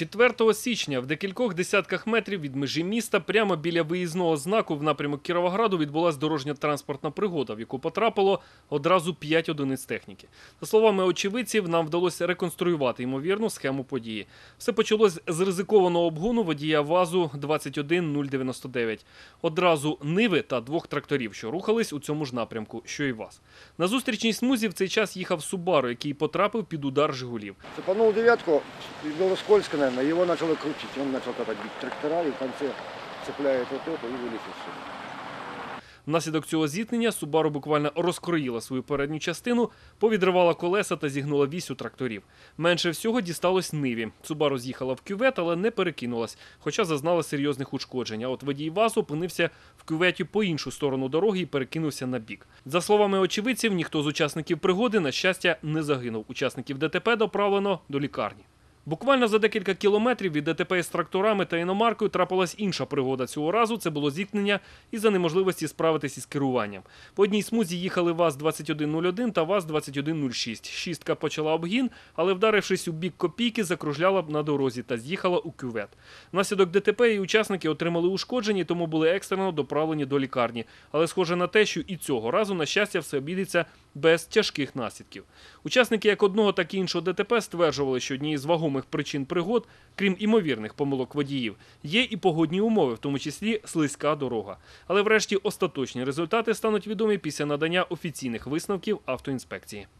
4 січня в декількох десятках метрів від межі міста, прямо біля виїзного знаку в напрямок Кіровограду відбулася дорожньо-транспортна пригода, в яку потрапило одразу 5 одиниць техніки. За словами очевидців, нам вдалося реконструювати ймовірну схему події. Все почалось з ризикованого обгону водія ВАЗу 21099. Одразу ниви та двох тракторів, що рухались у цьому ж напрямку, що і ВАЗ. На зустрічній смузі в цей час їхав Субару, який потрапив під удар Жигулів. Цепанул девятку, и было скользко, наверное, его начало крутить. Он начал катать бить трактора и в конце цепляет вот это и вылетит сюда. Внаслідок цього зіткнення Субару буквально розкроїла свою передню частину, повідривала колеса та зігнула вісь у тракторів. Менше всього дісталось ниві. Субару з'їхала в кювет, але не перекинулась, хоча зазнала серйозних ушкоджень. А от водій ВАЗ опинився в кюветі по іншу сторону дороги і перекинувся на бік. За словами очевидців, ніхто з учасників пригоди, на щастя, не загинув. Учасників ДТП доправлено до лікарні. Буквально за декілька кілометрів від ДТП з тракторами та іномаркою трапилась інша пригода. Цього разу це було зіткнення із-за неможливості справитись із керуванням. По одній смузі їхали ВАЗ-2101 та ВАЗ-2106. Шістка почала обгін, але вдарившись у бік копійки, закружляла б на дорозі та з'їхала у кювет. Внаслідок ДТП і учасники отримали ушкодження, тому були екстрено доправлені до лікарні. Але схоже на те, що і цього разу, на щастя, все обійдеться без тяжких наслідків. Учасники як одного, так і іншого ДТП стверджували, що однією з вагомих причин пригод, крім імовірних помилок водіїв, є і погодні умови, в тому числі слизька дорога. Але врешті остаточні результати стануть відомі після надання офіційних висновків автоінспекції.